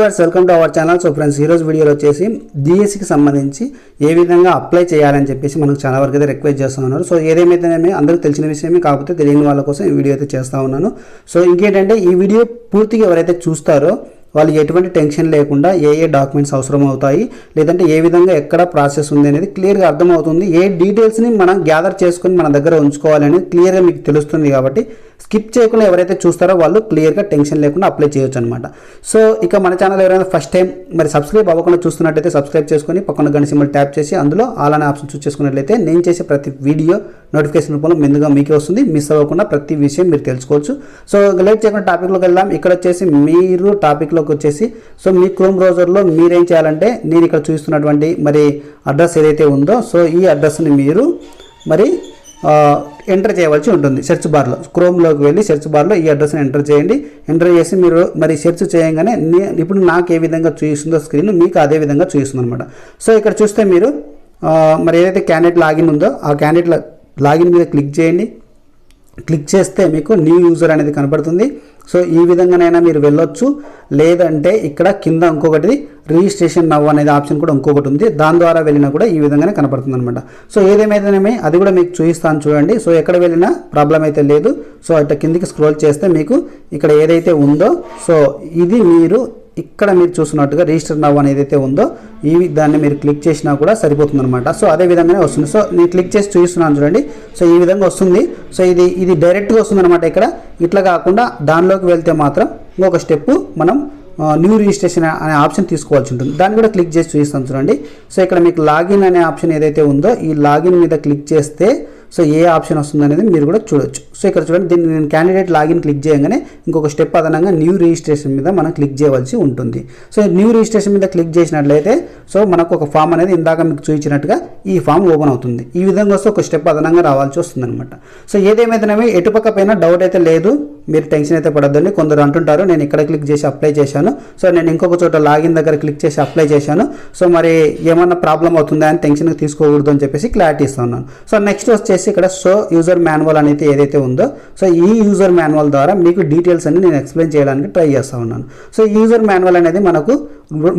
Viewers welcome to our channel. So friends ఈరోజు వీడియోలో వచ్చేసి డిఎస్సికి సంబంధించి ఏ విధంగా అప్లై చేయాలని చెప్పేసి మనకు చాలా వరకు అయితే రిక్వెస్ట్ చేస్తూ ఉన్నారు. సో ఏదేమైతేనేమి అందరికీ తెలిసిన విషయమే కాకపోతే తెలియని వాళ్ళ కోసం ఈ వీడియో అయితే చేస్తూ ఉన్నాను. సో ఇంకేంటంటే ఈ వీడియో పూర్తిగా ఎవరైతే చూస్తారో వాళ్ళు ఎటువంటి టెన్షన్ లేకుండా ఏ ఏ డాక్యుమెంట్స్ అవసరం అవుతాయి లేదంటే ఏ విధంగా ఎక్కడ ప్రాసెస్ ఉంది అనేది క్లియర్గా అర్థమవుతుంది. ఏ డీటెయిల్స్ని మనం గ్యాదర్ చేసుకొని మన దగ్గర ఉంచుకోవాలనేది క్లియర్గా మీకు తెలుస్తుంది కాబట్టి స్కిప్ చేయకుండా ఎవరైతే చూస్తారో వాళ్ళు క్లియర్గా టెన్షన్ లేకుండా అప్లై చేయొచ్చు అనమాట సో ఇక మన ఛానల్ ఎవరైనా ఫస్ట్ టైం మరి సబ్స్క్రైబ్ అవ్వకుండా చూస్తున్నట్టయితే సబ్స్క్రైబ్ చేసుకొని పక్కన గంట సింబల్ ట్యాప్ చేసి అందులో అలానే ఆప్షన్ చూస్ చేసుకున్నట్లయితే నేను చేసే ప్రతి వీడియో నోటిఫికేషన్ రూపంలో ముందుగా మీకే వస్తుంది. మిస్ అవ్వకుండా ప్రతి విషయం మీరు తెలుసుకోవచ్చు. సో లేట్ చేయకుండా టాపిక్లోకి వెళ్దాం. ఇక్కడ వచ్చేసి మీరు టాపిక్లోకి వచ్చేసి సో మీ క్రోమ్ బ్రౌజర్లో మీరేం చేయాలంటే నేను ఇక్కడ చూస్తున్నటువంటి మరి అడ్రస్ ఏదైతే ఉందో సో ఈ అడ్రస్ని మీరు మరి ఎంటర్ చేయవలసి ఉంటుంది. సెర్చ్ బార్లో క్రోమ్లోకి వెళ్ళి సెర్చ్ బార్లో ఈ అడ్రస్ని ఎంటర్ చేయండి. ఎంటర్ చేసి మీరు మరి సెర్చ్ చేయగానే ఇప్పుడు నాకు ఏ విధంగా చూపిస్తుందో స్క్రీన్ మీకు అదే విధంగా చూపిస్తుంది అనమాట సో ఇక్కడ చూస్తే మీరు మరి ఏదైతే క్యాండిడేట్ లాగిన్ ఉందో ఆ క్యాండిడేట్ లాగిన్ మీద క్లిక్ చేయండి. క్లిక్ చేస్తే మీకు న్యూ యూజర్ అనేది కనబడుతుంది. సో ఈ విధంగానైనా మీరు వెళ్ళొచ్చు. లేదంటే ఇక్కడ కింద ఇంకొకటి రిజిస్ట్రేషన్ నవ్ అనేది ఆప్షన్ కూడా ఇంకొకటి ఉంది. దాని ద్వారా వెళ్ళినా కూడా ఈ విధంగానే కనపడుతుంది అనమాట సో ఏదేమైతేనేమి అది కూడా మీకు చూపిస్తాను చూడండి. సో ఎక్కడ వెళ్ళినా ప్రాబ్లం అయితే లేదు. సో అట్లా కిందికి స్క్రోల్ చేస్తే మీకు ఇక్కడ ఏదైతే ఉందో సో ఇది మీరు ఇక్కడ మీరు చూస్తున్నట్టుగా రిజిస్టర్ నవ్ అనేది అయితే ఉందో ఈ దాన్ని మీరు క్లిక్ చేసినా కూడా సరిపోతుంది అనమాట సో అదే విధంగానే వస్తుంది. సో నేను క్లిక్ చేసి చూపిస్తున్నాను చూడండి. సో ఈ విధంగా వస్తుంది. సో ఇది ఇది డైరెక్ట్గా వస్తుంది అనమాట ఇక్కడ. ఇట్లా కాకుండా దానిలోకి వెళ్తే మాత్రం ఇంకొక స్టెప్ మనం న్యూ రిజిస్ట్రేషన్ అనే ఆప్షన్ తీసుకోవాల్సి ఉంటుంది. దాన్ని కూడా క్లిక్ చేసి చూపిస్తాను చూడండి. సో ఇక్కడ మీకు లాగిన్ అనే ఆప్షన్ ఏదైతే ఉందో ఈ లాగిన్ మీద క్లిక్ చేస్తే సో ఏ ఆప్షన్ వస్తుంది అనేది మీరు కూడా చూడొచ్చు. సో ఇక్కడ చూడండి దీన్ని నేను క్యాండిడేట్ లాగిన్ క్లిక్ చేయగానే ఇంకొక స్టెప్ అదనంగా న్యూ రిజిస్ట్రేషన్ మీద మనం క్లిక్ చేయవలసి ఉంటుంది. సో న్యూ రిజిస్ట్రేషన్ మీద క్లిక్ చేసినట్లయితే సో మనకు ఒక ఫామ్ అనేది ఇందాక మీకు చూపించినట్టుగా ఈ ఫామ్ ఓపెన్ అవుతుంది. ఈ విధంగా వస్తే ఒక స్టెప్ అదనంగా రావాల్సి వస్తుంది అనమాట సో ఏదేమైతేనేమి ఎటుపక్క పైన డౌట్ అయితే లేదు మీరు టెన్షన్ అయితే పడద్దండి. కొందరు అంటుంటారు నేను ఇక్కడ క్లిక్ చేసి అప్లై చేశాను. సో నేను ఇంకొక చోట లాగిన్ దగ్గర క్లిక్ చేసి అప్లై చేశాను. సో మరి ఏమన్నా ప్రాబ్లం అవుతుందా అని టెన్షన్ తీసుకోకూడదు అని చెప్పేసి క్లారిటీ ఇస్తున్నాను సో నెక్స్ట్ వచ్చేసి ఇక్కడ సో యూజర్ మాన్యువల్ అనేది ఏదైతే ఉందో సో ఈ యూజర్ మాన్యువల్ ద్వారా మీకు డీటెయిల్స్ అన్ని నేను ఎక్స్ప్లెయిన్ చేయడానికి ట్రై చేస్తూ ఉన్నాను. సో యూజర్ మాన్యువల్ అనేది మనకు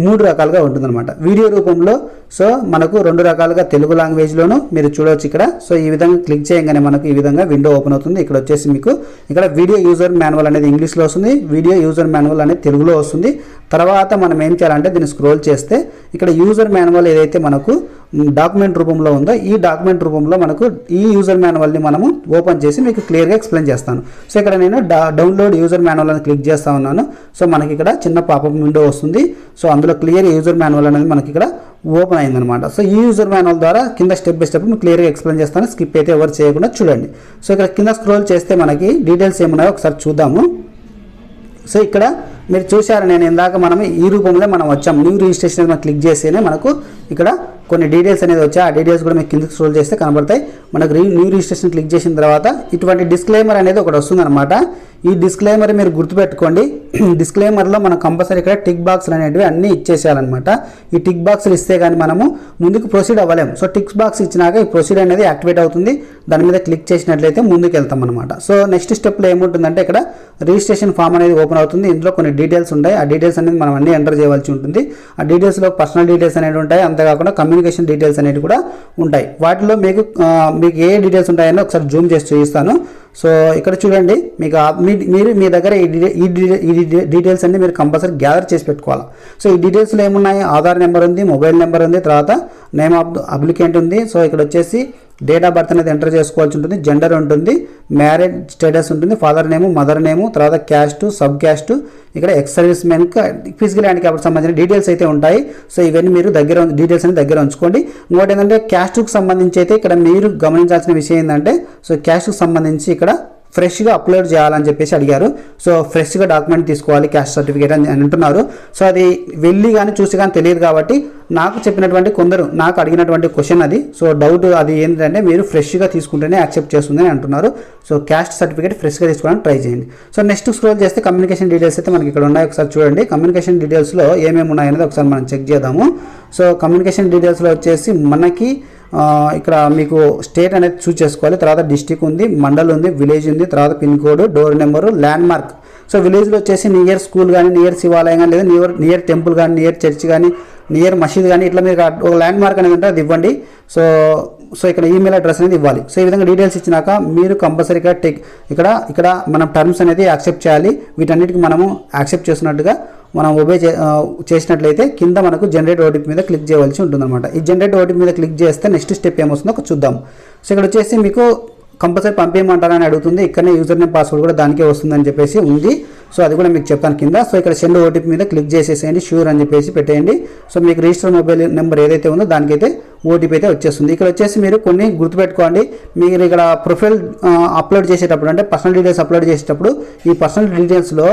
మూడు రకాలుగా ఉంటుందన్నమాట. వీడియో రూపంలో సో మనకు రెండు రకాలుగా తెలుగు లాంగ్వేజ్లోను మీరు చూడవచ్చు ఇక్కడ. సో ఈ విధంగా క్లిక్ చేయగానే మనకు ఈ విధంగా విండో ఓపెన్ అవుతుంది. ఇక్కడ వచ్చేసి మీకు ఇక్కడ వీడియో యూజర్ మాన్యువల్ అనేది ఇంగ్లీష్లో వస్తుంది. వీడియో యూజర్ మాన్యువల్ అనేది తెలుగులో వస్తుంది. తర్వాత మనం ఏం చేయాలంటే దీన్ని స్క్రోల్ చేస్తే ఇక్కడ యూజర్ మాన్యువల్ ఏదైతే మనకు డాక్యుమెంట్ రూపంలో ఉందో ఈ డాక్యుమెంట్ రూపంలో మనకు ఈ యూజర్ మాన్యువల్ని మనము ఓపెన్ చేసి మీకు క్లియర్గా ఎక్స్ప్లెయిన్ చేస్తాను. సో ఇక్కడ నేను డౌన్లోడ్ యూజర్ మాన్యువల్ అని క్లిక్ చేస్తా ఉన్నాను. సో మనకి ఇక్కడ చిన్న పాపప్ విండో వస్తుంది. సో అందులో క్లియర్ యూజర్ మాన్యువల్ అనేది మనకి ఇక్కడ ఓపెన్ అయిందనమాట. సో ఈ యూజర్ మాన్యువల్ ద్వారా కింద స్టెప్ బై స్టెప్ మీకు క్లియర్గా ఎక్స్ప్లెయిన్ చేస్తాను. స్కిప్ అయితే ఎవరు చేయకుండా చూడండి. సో ఇక్కడ కింద స్క్రోల్ చేస్తే మనకి డీటెయిల్స్ ఏమున్నాయో ఒకసారి చూద్దాము. సో ఇక్కడ మీరు చూశారు నేను ఇందాక మనం ఈ రూపంలో మనం వచ్చాం. న్యూ రిజిస్ట్రేషన్ మనం క్లిక్ చేస్తేనే మనకు ఇక్కడ కొన్ని డీటెయిల్స్ అనేది వచ్చాయి. ఆ డీటెయిల్స్ కూడా మీకు కిందకి స్క్రోల్ చేస్తే కనబడతాయి. మనకు న్యూ రిజిస్ట్రేషన్ క్లిక్ చేసిన తర్వాత ఇటువంటి డిస్క్లైమర్ అనేది ఒకటి వస్తుందన్నమాట. ఈ డిస్క్లైమర్ మీరు గుర్తుపెట్టుకోండి. డిస్క్లైమర్లో మనం కంపల్సరీ ఇక్కడ టిక్ బాక్స్లు అనేటివి అన్నీ ఇచ్చేసేయాలన్నమాట. ఈ టిక్ బాక్స్లు ఇస్తే కానీ మనము ముందుకు ప్రొసీడ్ అవ్వలేము. సో టిక్ బాక్స్ ఇచ్చినాక ఈ ప్రొసీడ్ అనేది యాక్టివేట్ అవుతుంది. దాని మీద క్లిక్ చేసినట్లయితే ముందుకు వెళ్తాం అనమాట సో నెక్స్ట్ స్టెప్లో ఏముంటుందంటే ఇక్కడ రిజిస్ట్రేషన్ ఫామ్ అనేది ఓపెన్ అవుతుంది. ఇందులో కొన్ని డీటెయిల్స్ ఉంటాయి ఆ డీటెయిల్స్ అనేది మనం అన్ని ఎంటర్ చేయవలసి ఉంటుంది. ఆ డీటెయిల్స్లో పర్సనల్ డీటెయిల్స్ అనేవి ఉంటాయి. అంతేకాకుండా కమ్యూనికేషన్ డీటెయిల్స్ అనేవి కూడా ఉంటాయి. వాటిలో మీకు మీకు ఏ డీటెయిల్స్ ఉంటాయని ఒకసారి జూమ్ చేసి చూపిస్తాను. సో ఇక్కడ చూడండి మీకు మీ- మీరు మీ దగ్గర ఈ డీటెయిల్ ఈ డీటెయిల్స్ అన్ని మీరు కంపల్సరీ గ్యాదర్ చేసి పెట్టుకోవాలి. సో ఈ డీటెయిల్స్లో ఏమున్నాయి? ఆధార్ నెంబర్ ఉంది మొబైల్ నెంబర్ ఉంది తర్వాత నేమ్ ఆఫ్ అప్లికెంట్ ఉంది. సో ఇక్కడ వచ్చేసి డేట్ ఆఫ్ బర్త్ అనేది ఎంటర్ చేసుకోవాల్సి ఉంటుంది జెండర్ ఉంటుంది మ్యారేజ్ స్టేటస్ ఉంటుంది ఫాదర్ నేము మదర్ నేము తర్వాత క్యాస్ట్ సబ్ క్యాస్ట్ ఇక్కడ ఎక్స్ సర్వీస్ మెన్కి ఫిజికల్ హ్యాండిక్యాప్కి సంబంధించిన డీటెయిల్స్ అయితే ఉంటాయి. సో ఇవన్నీ మీరు దగ్గర డీటెయిల్స్ అనేది దగ్గర ఉంచుకోండి. ఇంకోటి ఏంటంటే క్యాస్ట్కి సంబంధించి అయితే ఇక్కడ మీరు గమనించాల్సిన విషయం ఏంటంటే సో క్యాస్ట్కి సంబంధించి ఇక్కడ ఫ్రెష్గా అప్లోడ్ చేయాలని చెప్పేసి అడిగారు. సో ఫ్రెష్గా డాక్యుమెంట్ తీసుకోవాలి క్యాస్ట్ సర్టిఫికేట్ అని అంటున్నారు. సో అది వెళ్ళి కానీ చూసి కానీ తెలియదు కాబట్టి నాకు చెప్పినటువంటి కొందరు నాకు అడిగినటువంటి క్వశ్చన్ అది. సో డౌట్ అది ఏంటంటే మీరు ఫ్రెష్గా తీసుకుంటేనే యాక్సెప్ట్ చేస్తుందని అంటున్నారు. సో క్యాస్ట్ సర్టిఫికేట్ ఫ్రెష్గా తీసుకోవడానికి ట్రై చేయండి. సో నెక్స్ట్ స్క్రోల్ చేస్తే కమ్యూనికేషన్ డీటెయిల్స్ అయితే మనకి ఇక్కడ ఉన్నాయి. ఒకసారి చూడండి. కమ్యూనికేషన్ డీటెయిల్స్లో ఏమేమి ఉన్నాయనేది ఒకసారి మనం చెక్ చేద్దాము. సో కమ్యూనికేషన్ డీటెయిల్స్లో వచ్చేసి మనకి ఇక్కడ మీకు స్టేట్ అనేది చూస్ చేసుకోవాలి. తర్వాత డిస్టిక్ ఉంది మండల్ ఉంది విలేజ్ ఉంది తర్వాత pin code door number landmark so విలేజ్లో వచ్చేసి నియర్ స్కూల్ కానీ నియర్ శివాలయం కానీ లేదా నియర్ నియర్ టెంపుల్ కానీ నియర్ చర్చ్ కానీ నియర్ మసీద్ కానీ ఇట్లా మీరు ఒక ల్యాండ్ మార్క్ అనేది ఉంటే అది ఇవ్వండి. సో సో ఇక్కడ ఈమెయిల్ అడ్రస్ అనేది ఇవ్వాలి. సో ఈ విధంగా డీటెయిల్స్ ఇచ్చినాక మీరు కంపల్సరీగా టెక్ ఇక్కడ ఇక్కడ మనం టర్మ్స్ అనేది యాక్సెప్ట్ చేయాలి. వీటన్నిటికి మనము యాక్సెప్ట్ చేసినట్టుగా మనం ఒబే చే చేసినట్లయితే కింద మనకు జనరేట్ ఓటీపీ మీద క్లిక్ చేయవలసి ఉంటుందన్నమాట. ఈ జనరేట్ ఓటీపీ మీద క్లిక్ చేస్తే నెక్స్ట్ స్టెప్ ఏమొస్తుందో ఒక చూద్దాం. సో ఇక్కడ వచ్చేసి మీకు కంపల్సరీ పంపేయమంటారని అడుగుతుంది. ఇక్కడనే యూజర్ నేమ్ పాస్వర్డ్ కూడా దానికే వస్తుందని చెప్పేసి ఉంది. సో అది కూడా మీకు చెప్తాను కింద. సో ఇక్కడ సెండ్ ఓటీపీ మీద క్లిక్ చేసేసేయండి. షూర్ అని చెప్పేసి పెట్టేయండి. సో మీకు రిజిస్టర్ మొబైల్ నెంబర్ ఏదైతే ఉందో దానికైతే ఓటీపీ అయితే వచ్చేస్తుంది. ఇక్కడ వచ్చేసి మీరు కొన్ని గుర్తుపెట్టుకోండి. మీరు ఇక్కడ ప్రొఫైల్ అప్లోడ్ చేసేటప్పుడు అంటే పర్సనల్ డీటెయిల్స్ అప్లోడ్ చేసేటప్పుడు ఈ పర్సనల్ డీటెయిల్స్లో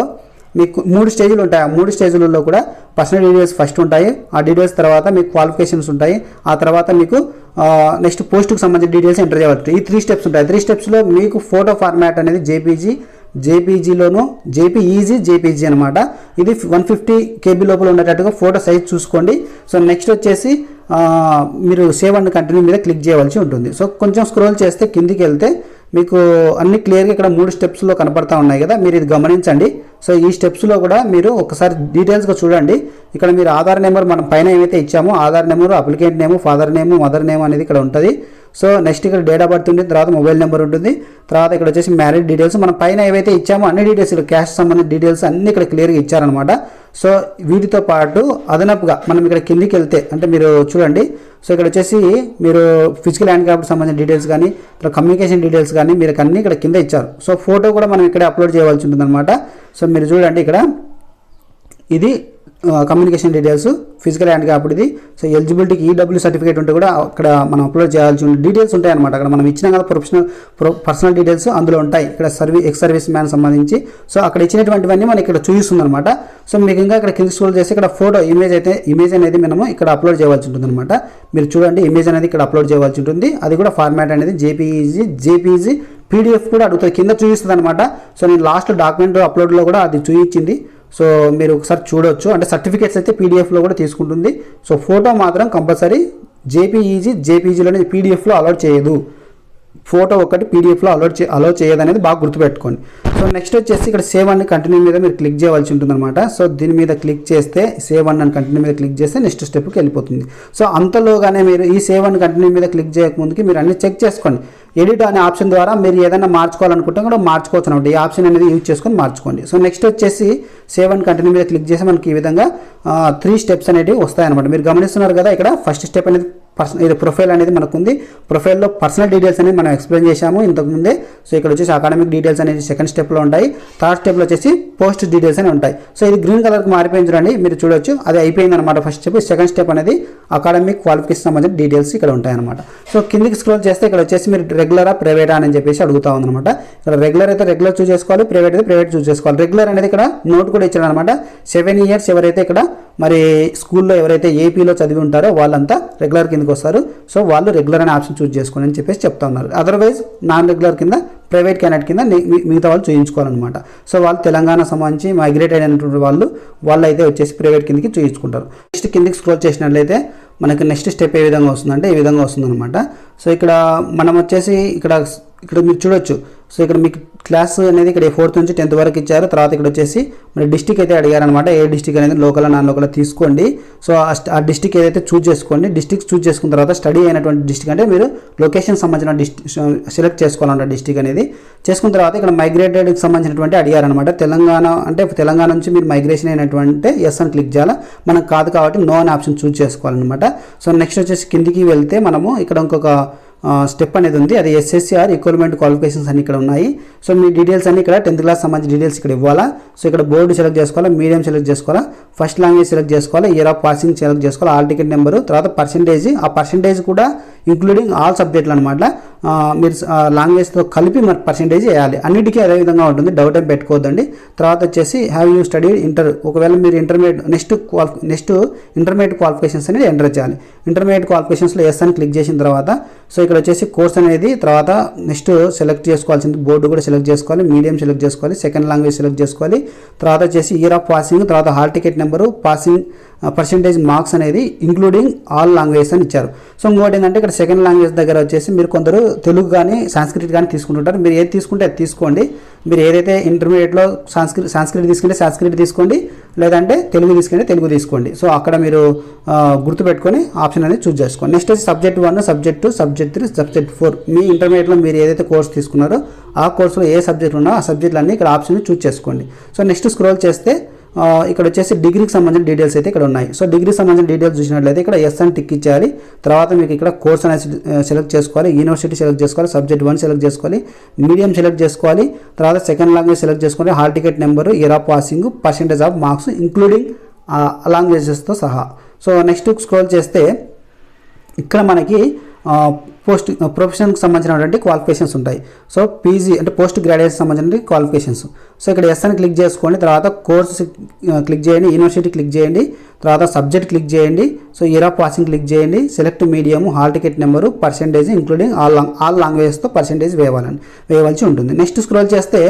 మీకు మూడు స్టేజ్లు ఉంటాయి. ఆ మూడు స్టేజ్లలో కూడా పర్సనల్ డీటెయిల్స్ ఫస్ట్ ఉంటాయి. ఆ డీటెయిల్స్ తర్వాత మీకు క్వాలిఫికేషన్స్ ఉంటాయి. ఆ తర్వాత మీకు నెక్స్ట్ పోస్ట్కి సంబంధించిన డీటెయిల్స్ ఎంటర్ చేయవచ్చు. ఈ త్రీ స్టెప్స్ ఉంటాయి. త్రీ స్టెప్స్లో మీకు ఫోటో ఫార్మాట్ అనేది జేపీజీ జేపీజీలోను జేపీఈజీ జేపీజీ అనమాట ఇది వన్ ఫిఫ్టీ కేబీ లోపల ఉండేటట్టుగా ఫోటో సైజ్ చూసుకోండి. సో నెక్స్ట్ వచ్చేసి మీరు సేవ్ అండ్ కంటిన్యూ మీద క్లిక్ చేయవలసి ఉంటుంది. సో కొంచెం స్క్రోల్ చేస్తే కిందికి వెళ్తే మీకు అన్ని క్లియర్గా ఇక్కడ మూడు స్టెప్స్లో కనపడతా ఉన్నాయి కదా మీరు ఇది గమనించండి. సో ఈ స్టెప్స్లో కూడా మీరు ఒకసారి డీటెయిల్స్గా చూడండి. ఇక్కడ మీరు ఆధార్ నెంబర్ మనం పైన ఏమైతే ఇచ్చామో Aadhaar number applicant name father name mother name అనేది ఇక్కడ ఉంటుంది. సో నెక్స్ట్ ఇక్కడ డేట్ ఆఫ్ బర్త్ ఉంటుంది తర్వాత మొబైల్ నెంబర్ ఉంటుంది తర్వాత ఇక్కడ వచ్చేసి మ్యారేజ్ డీటెయిల్స్ మనం పైన ఏవైతే ఇచ్చామో అన్ని డీటెయిల్స్ ఇక్కడ క్యాష్ సంబంధించిన డీటెయిల్స్ అన్ని ఇక్కడ క్లియర్గా ఇచ్చారనమాట సో వీటితో పాటు అదనపుగా మనం ఇక్కడ కిందికి వెళ్తే అంటే మీరు చూడండి సో ఇక్కడ వచ్చేసి మీరు ఫిజికల్ హ్యాండిక్రాఫ్ట్ సంబంధించిన డీటెయిల్స్ కానీ ఇక్కడ కమ్యూనికేషన్ డీటెయిల్స్ కానీ మీరు అన్ని ఇక్కడ కింద ఇచ్చారు. సో ఫోటో కూడా మనం ఇక్కడే అప్లోడ్ చేయవలసి ఉంటుంది సో మీరు చూడండి ఇక్కడ ఇది కమ్యూనికేషన్ డీటెయిల్స్ ఫిజికల్ హ్యాండ్ కాబట్టి ఇది. సో ఎలిజిబిలిటీకి ఈడబ్ల్యూ సర్టిఫికేట్ ఉంటే కూడా అక్కడ మనం అప్లోడ్ చేయాల్సి ఉంటుంది డీటెయిల్స్ ఉంటాయి అనమాట అక్కడ మనం ఇచ్చినాం కదా ప్రొఫెషనల్ పర్సనల్ డీటెయిల్స్ అందులో ఉంటాయి. ఇక్కడ సర్వీ ఎక్స్ సర్వీస్ మ్యాన్ సంబంధించి. సో అక్కడ ఇచ్చినటువంటివన్నీ మనకి ఇక్కడ చూపిస్తుందన్నమాట సో మీకు ఇంకా ఇక్కడ కింద స్క్రోల్ చేసి ఇక్కడ ఫోటో ఇమేజ్ అయితే ఇమేజ్ అనేది మనము ఇక్కడ అప్లోడ్ చేయవలసి ఉంటుంది అనమాట మీరు చూడండి ఇమేజ్ అనేది ఇక్కడ అప్లోడ్ చేయవలసి ఉంటుంది. అది కూడా ఫార్మాట్ అనేది జేపీఈజీ జేపీఈజీ పీడిఎఫ్ కూడా అడుగుతుంది. కింద చూపిస్తుంది అనమాట సో నేను లాస్ట్ డాక్యుమెంట్ అప్లోడ్లో కూడా అది చూపించింది. సో మీరు ఒకసారి చూడొచ్చు. అంటే సర్టిఫికేట్స్ అయితే పీడిఎఫ్లో కూడా తీసుకుంటుంది. సో ఫోటో మాత్రం కంపల్సరీ జేపీఈజీ జేపీజీలోనే పీడిఎఫ్లో అలౌట్ చేయదు. ఫోటో ఒకటి పీడిఎఫ్లో అలౌట్ చే అలౌ చేయదు అనేది బాగా గుర్తుపెట్టుకోండి. సో నెక్స్ట్ వచ్చేసి ఇక్కడ సేవ్ అండ్ కంటిన్యూ మీద మీరు క్లిక్ చేయవలసి ఉంటుందన్నమాట. సో దీని మీద క్లిక్ చేస్తే సేవ్ అండ్ కంటిన్యూ మీద క్లిక్ చేస్తే నెక్స్ట్ స్టెప్కి వెళ్ళిపోతుంది. సో అంతలోగానే మీరు ఈ సేవ్ అండ్ కంటిన్యూ మీద క్లిక్ చేయకముందుకి మీరు అన్ని చెక్ చేసుకోండి. ఎడిట్ అనే ఆప్షన్ ద్వారా మీరు ఏదైనా మార్చుకోవాలనుకుంటే కూడా మార్చుకోవచ్చు అనమాట ఈ ఆప్షన్ అనేది యూజ్ చేసుకొని మార్చుకోండి. సో నెక్స్ట్ వచ్చేసి సేవ్ అండ్ కంటిన్యూ మీద క్లిక్ చేసి మనకి ఈ విధంగా త్రీ స్టెప్స్ అనేవి వస్తాయన్నమాట. మీరు గమనిస్తున్నారు కదా ఇక్కడ ఫస్ట్ స్టెప్ అనేది పర్సన్ ఇది ప్రొఫైల్ అనేది మనకు ఉంది ప్రొఫైల్లో పర్సనల్ డీటెయిల్స్ అనేది మనం ఎక్స్ప్లెయిన్ చేశాము ఇంతకుముందే సో ఇక్కడ వచ్చేసి అకాడమిక్ డీటెయిల్స్ అనేది సెకండ్ స్టెప్లో ఉంటాయి. థర్డ్ స్టెప్లో వచ్చేసి పోస్ట్ డీటెయిల్స్ అనేవి ఉంటాయి. సో ఇది గ్రీన్ కలర్కి మారిపోయింది చూడండి. మీరు చూడొచ్చు. అది అయిపోయింది అనమాట ఫస్ట్ స్టెప్. సెకండ్ స్టెప్ అనేది అకాడమిక్ క్వాలిఫికేషన్ సంబంధించిన డీటెయిల్స్ ఇక్కడ ఉంటాయన్నమాట. సో కిందికి స్క్రోల్ చేస్తే ఇక్కడ వచ్చేసి మీరు రెగ్యులరా ప్రైవేటా అని చెప్పేసి అడుగుతా ఉందన్నమాట. ఇక్కడ రెగ్యులర్ అయితే రెగ్యులర్ చూస్ చేసుకోవాలి. ప్రైవేట్ అయితే ప్రైవేట్ చూస్ చేసుకోవాలి. రెగ్యులర్ అనేది ఇక్కడ నోట్ కూడా ఇచ్చాడు అనమాట సెవెన్ ఇయర్స్ ఎవరైతే ఇక్కడ మరి స్కూల్లో ఎవరైతే ఏపీలో చదివి ఉంటారో వాళ్ళంతా రెగ్యులర్ కింద కిందకి వస్తారు. సో వాళ్ళు రెగ్యులర్ అనే ఆప్షన్ చూస్ చేసుకోండి అని చెప్పేసి చెప్తా ఉన్నారు. అదర్వైజ్ నాన్ రెగ్యులర్ కింద ప్రైవేట్ క్యాండిడేట్ కింద మిగతా వాళ్ళు చూయించుకోవాలన్నమాట. సో వాళ్ళు తెలంగాణ సంబంధించి మైగ్రేట్ అయినటువంటి వాళ్ళు వాళ్ళు అయితే వచ్చేసి ప్రైవేట్ కిందకి చూయించుకుంటారు. నెక్స్ట్ కిందకి స్క్రోల్ చేసినట్లయితే మనకి నెక్స్ట్ స్టెప్ ఏ విధంగా వస్తుందంటే ఈ విధంగా వస్తుందన్నమాట. సో ఇక్కడ మనం వచ్చేసి ఇక్కడ ఇక్కడ మీరు చూడొచ్చు. సో ఇక్కడ మీకు క్లాస్ అనేది ఇక్కడ ఫోర్త్ నుంచి టెన్త్ వరకు ఇచ్చారు. తర్వాత ఇక్కడ వచ్చేసి మరి డిస్టిక్ అయితే అడిగారనమాట ఏ డిస్టిక్ అనేది లోకల్ నాన్ లోకల్ తీసుకోండి. సో ఆ డిస్టిక్ ఏదైతే చూజ్ చేసుకోండి డిస్టిక్ చూజ్ చేసుకున్న తర్వాత స్టడీ అయినటువంటి డిస్టిక్ అంటే మీరు లొకేషన్ సంబంధించిన డిస్టిక్ సెలెక్ట్ చేసుకోవాలన్నమాట డిస్టిక్ అనేది. చేసుకున్న తర్వాత ఇక్కడ మైగ్రేటెడ్కి సంబంధించినటువంటి అడిగారనమాట తెలంగాణ అంటే తెలంగాణ నుంచి మీరు మైగ్రేషన్ అయినటువంటి ఎస్ అని క్లిక్ చేయాలా? మనకు కాదు కాబట్టి నో అనే ఆప్షన్ చూజ్ చేసుకోవాలన్నమాట. సో నెక్స్ట్ వచ్చేసి కిందికి వెళ్తే మనము ఇక్కడ ఇంకొక స్టెప్ అనేది ఉంది. అది ఎస్ఎస్సిఆర్ ఈక్వల్మెంట్ క్వాలిఫికేషన్స్ అన్ని ఇక్కడ ఉన్నాయి. సో మీ డీటెయిల్స్ అన్ని ఇక్కడ టెన్త్ క్లాస్ సంబంధించి డీటెయిల్స్ ఇక్కడ ఇవ్వాలా? సో ఇక్కడ బోర్డు సెలెక్ట్ చేసుకోవాలా? మీడియం సెలెక్ట్ చేసుకోవాలా? ఫస్ట్ లాంగ్వేజ్ సెలెక్ట్ చేసుకోవాలి? ఇయర్ ఆఫ్ పాసింగ్ సెలెక్ట్ చేసుకోవాలి? ఆల్ టికెట్ నెంబరు తర్వాత పర్సంటేజ్ ఆ పర్సంటేజ్ కూడా ఇంక్లూడింగ్ ఆల్ సబ్జెక్టులు అనమాట మీరు లాంగ్వేజ్తో కలిపి మరి పర్సెంటేజ్ వేయాలి. అన్నిటికీ అదే విధంగా ఉంటుంది. డౌట్ ఏం పెట్టుకోవద్దండి. తర్వాత వచ్చేసి హ్యావ్ యూ స్టడీ ఇంటర్ ఒకవేళ మీరు ఇంటర్మీడియట్ నెక్స్ట్ క్వాలిఫి నెక్స్ట్ ఇంటర్మీడియట్ క్వాలిఫికేషన్స్ అనేది ఎంటర్ చేయాలి. ఇంటర్మీడియట్ క్వాలిఫికేషన్స్లో ఎస్ అని క్లిక్ చేసిన తర్వాత సో ఇక్కడ వచ్చేసి కోర్స్ అనేది తర్వాత నెక్స్ట్ సెలెక్ట్ చేసుకోవాల్సింది. బోర్డు కూడా సెలెక్ట్ చేసుకోవాలి. మీడియం సెలెక్ట్ చేసుకోవాలి. సెకండ్ లాంగ్వేజ్ సెలెక్ట్ చేసుకోవాలి. తర్వాత వచ్చేసి ఇయర్ ఆఫ్ పాసింగ్ తర్వాత hall ticket number passing percentage marks అనేది ఇంక్లూడింగ్ ఆల్ లాంగ్వేజ్ అని ఇచ్చారు. సో ఇంకోటి ఏంటంటే ఇక్కడ సెకండ్ లాంగ్వేజ్ దగ్గర వచ్చేసి మీరు కొందరు తెలుగు కానీ సాంస్క్రిట్ కానీ తీసుకుంటుంటారు. మీరు ఏది తీసుకుంటే అది తీసుకోండి. మీరు ఏదైతే ఇంటర్మీడియట్లో సాంస్క్రిట్ సాంస్క్రిట్ తీసుకుంటే సాంస్క్రిట్ తీసుకోండి. లేదంటే తెలుగు తీసుకుంటే తెలుగు తీసుకోండి. సో అక్కడ మీరు గుర్తుపెట్టుకొని ఆప్షన్ అనేది చూస్ చేసుకోండి. నెక్స్ట్ వచ్చి subject one subject two subject three subject four మీ ఇంటర్మీడియట్లో మీరు ఏదైతే కోర్స్ తీసుకున్నారో ఆ కోర్సులో ఏ సబ్జెక్టులు ఉన్నా ఆ సబ్జెక్టులన్నీ ఇక్కడ ఆప్షన్ చూస్ చేసుకోండి. సో నెక్స్ట్ స్క్రోల్ చేస్తే ఇక్కడ వచ్చేసి డిగ్రీకి సంబంధించిన డీటెయిల్స్ అయితే ఇక్కడ ఉన్నాయి. సో డిగ్రీకి సంబంధించిన డీటెయిల్స్ చూసినట్లయితే ఇక్కడ ఎస్ అని టిక్ ఇచ్చేయాలి తర్వాత మీకు ఇక్కడ కోర్స్ అనేది సెలెక్ట్ చేసుకోవాలి. యూనివర్సిటీ సెలెక్ట్ చేసుకోవాలి. సబ్జెక్ట్ వన్ సెలెక్ట్ చేసుకోవాలి. మీడియం సెలెక్ట్ చేసుకోవాలి. తర్వాత సెకండ్ లాంగ్వేజ్ సెలెక్ట్ చేసుకోవాలి hall ticket number year of passing percentage of marks including లాంగ్వేజెస్తో సహా. సో నెక్స్ట్ స్క్రోల్ చేస్తే ఇక్కడ మనకి పోస్ట్ ప్రొఫెషన్కి సంబంధించినటువంటి క్వాలిఫికేషన్స్ ఉంటాయి. సో పీజీ అంటే పోస్ట్ గ్రాడ్యుయేషన్ సంబంధించిన క్వాలిఫికేషన్స్ సో ఇక్కడ ఎస్ అని క్లిక్ చేసుకోండి తర్వాత కోర్స్ క్లిక్ చేయండి యూనివర్సిటీ క్లిక్ చేయండి తర్వాత సబ్జెక్ట్ క్లిక్ చేయండి so year of passing click చేయండి select medium hall ticket number percentage including all long all లాంగ్వేజెస్తో percentage వేయాలని వేయవలసి ఉంటుంది. నెక్స్ట్ స్క్రోల్ చేస్తే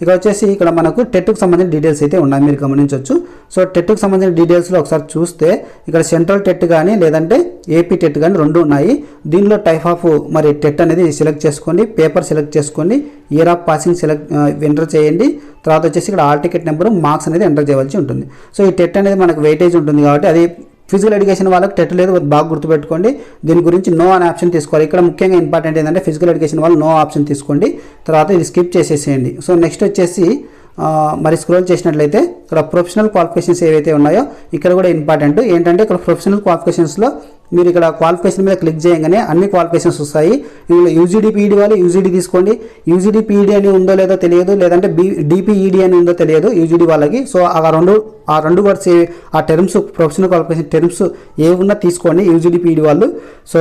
ఇక్కడ వచ్చేసి ఇక్కడ మనకు టెట్కు సంబంధించిన డీటెయిల్స్ అయితే ఉన్నాయి మీరు గమనించవచ్చు సో టెట్కు సంబంధించిన డీటెయిల్స్లో ఒకసారి చూస్తే ఇక్కడ సెంట్రల్ టెట్ కానీ లేదంటే ఏపీ టెట్ కానీ రెండు ఉన్నాయి. దీనిలో టైప్ ఆఫ్ మరి టెట్ అనేది సెలెక్ట్ చేసుకోండి పేపర్ సెలెక్ట్ చేసుకోండి year of passing select enter చేయండి. తర్వాత వచ్చేసి ఇక్కడ ఆల్ టికెట్ నెంబర్ మార్క్స్ అనేది ఎంటర్ చేయవలసి ఉంటుంది. సో ఈ టెట్ అనేది మనకు వెయిటేజ్ ఉంటుంది కాబట్టి అది ఫిజికల్ ఎడ్యుకేషన్ వాళ్ళకి టెట్ లేదు బాగా గుర్తుపెట్టుకోండి. దీని గురించి నో అనే ఆప్షన్ తీసుకోవాలి. ఇక్కడ ముఖ్యంగా ఇంపార్టెంట్ ఏంటంటే ఫిజికల్ ఎడ్యుకేషన్ వాళ్ళు నో ఆప్షన్ తీసుకోండి. తర్వాత ఇది స్కిప్ చేసేసేయండి. సో నెక్స్ట్ వచ్చేసి మరి స్క్రోల్ చేసినట్లయితే ఇక్కడ ప్రొఫెషనల్ క్వాలిఫికేషన్స్ ఏవైతే ఉన్నాయో ఇక్కడ కూడా ఇంపార్టెంట్ ఏంటంటే ఇక్కడ ప్రొఫెషనల్ క్వాలిఫికేషన్స్లో మీరు ఇక్కడ క్వాలిఫికేషన్ మీద క్లిక్ చేయగానే అన్ని క్వాలిఫికేషన్స్ వస్తాయి. ఇందులో యూజీడీ పీఈడీ వాళ్ళు యూజీడీ తీసుకోండి. యూజీడీ పీఈడీ అని ఉందో లేదో తెలియదు. లేదంటే బీ డిపిఈడి అని ఉందో తెలియదు యూజీడీ వాళ్ళకి. సో ఆ రెండు ఆ రెండు వర్డ్స్ ఆ టర్మ్స్ ప్రొఫెషనల్ క్వాలిఫికేషన్ టర్మ్స్ ఏ ఉన్నా తీసుకోండి యూజీడీ పీఈడీ వాళ్ళు. సో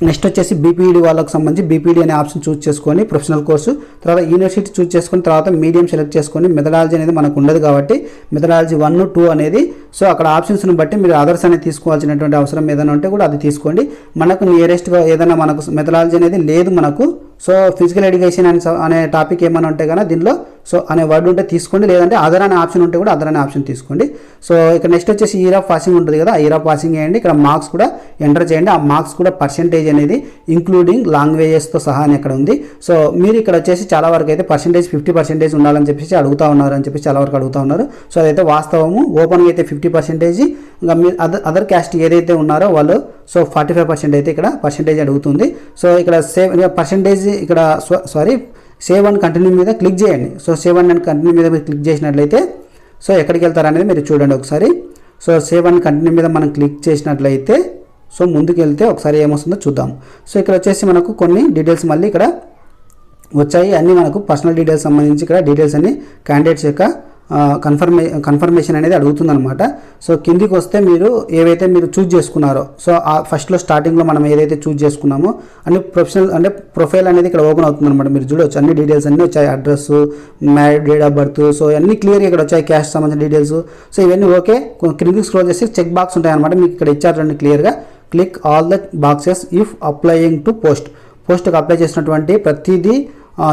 నెక్స్ట్ వచ్చేసి బీపీఈడి వాళ్ళకి సంబంధించి బీపీడీ అనే ఆప్షన్ చూస్ చేసుకొని ప్రొఫెషనల్ కోర్సు తర్వాత యూనివర్సిటీ చూస్ చేసుకొని తర్వాత మీడియం సెలెక్ట్ చేసుకొని మెథడాలజీ అనేది మనకు ఉండదు కాబట్టి మెథడాలజీ వన్ టూ అనేది సో అక్కడ ఆప్షన్స్ని బట్టి మీరు అదర్స్ అనేది తీసుకోవాల్సినటువంటి అవసరం ఏదైనా ఉంటే కూడా అది తీసుకోండి. మనకు నియరెస్ట్గా ఏదైనా మనకు మెథడాలజీ అనేది లేదు మనకు. సో ఫిజికల్ ఎడ్యుకేషన్ అనే స- అనే టాపిక్ ఏమైనా ఉంటే కానీ దీనిలో సో అనే వర్డ్ ఉంటే తీసుకోండి. లేదంటే అదర్ అనే ఆప్షన్ ఉంటే కూడా అదర్ అనే ఆప్షన్ తీసుకోండి. సో ఇక్కడ నెక్స్ట్ వచ్చేసి ఇయర్ ఆఫ్ పాసింగ్ ఉంటుంది కదా ఇయర్ ఆఫ్ పాసింగ్ వేయండి ఇక్కడ మార్క్స్ కూడా ఎంటర్ చేయండి. ఆ మార్క్స్ కూడా పర్సెంటేజ్ అనేది ఇంక్లూడింగ్ లాంగ్వేజెస్తో సహా అని ఇక్కడ ఉంది. సో మీరు ఇక్కడ వచ్చేసి చాలా వరకు అయితే పర్సెంటేజ్ ఫిఫ్టీ పర్సెంటేజ్ ఉండాలని చెప్పేసి అడుగుతా ఉన్నారు అని చెప్పేసి చాలా వరకు అడుగుతా ఉన్నారు. సో అదైతే వాస్తవము. ఓపెన్గా అయితే ఫిఫ్టీ పర్సెంటేజ్ ఇంకా మీ అదర్ అదర్ క్యాస్ట్ ఏదైతే ఉన్నారో వాళ్ళు సో ఫార్టీ ఫైవ్ పర్సెంట్ అయితే ఇక్కడ పర్సెంటేజ్ అడుగుతుంది. సో ఇక్కడ సేవ్ పర్సెంటేజ్ ఇక్కడ సారీ సేవ్ అండ్ కంటిన్యూ మీద క్లిక్ చేయండి. సో సేవ్ అండ్ కంటిన్యూ మీద మీరు క్లిక్ చేసినట్లయితే సో ఎక్కడికి వెళ్తారు అనేది మీరు చూడండి ఒకసారి. సో సేవ్ అండ్ కంటిన్యూ మీద మనం క్లిక్ చేసినట్లయితే సో ముందుకు వెళ్తే ఒకసారి ఏమొస్తుందో చూద్దాం. సో ఇక్కడ వచ్చేసి మనకు కొన్ని డీటెయిల్స్ మళ్ళీ ఇక్కడ వచ్చాయి. అన్నీ మనకు పర్సనల్ డీటెయిల్స్ సంబంధించి ఇక్కడ డీటెయిల్స్ అన్ని క్యాండిడేట్స్ యొక్క కన్ఫర్మే కన్ఫర్మేషన్ అనేది అడుగుతుందనమాట సో కిందికి వస్తే మీరు ఏవైతే మీరు చూజ్ చేసుకున్నారో సో ఆ ఫస్ట్లో స్టార్టింగ్లో మనం ఏదైతే చూజ్ చేసుకున్నామో అన్ని ప్రొఫెషనల్ అంటే ప్రొఫైల్ అనేది ఇక్కడ ఓపెన్ అవుతుంది అనమాట మీరు చూడవచ్చు అన్ని డీటెయిల్స్ అన్నీ వచ్చాయి. Address married date of birth so అన్ని క్లియర్గా ఇక్కడ వచ్చాయి క్యాష్ సంబంధించిన డీటెయిల్స్ సో ఇవన్నీ ఓకే. క్రిందికి స్క్రోల్ చేసి చెక్ బాక్స్ ఉంటాయన్నమాట. మీకు ఇక్కడ ఇచ్చారు రండి క్లియర్గా click all the boxes if applying to post పోస్ట్కి అప్లై చేసినటువంటి ప్రతిదీ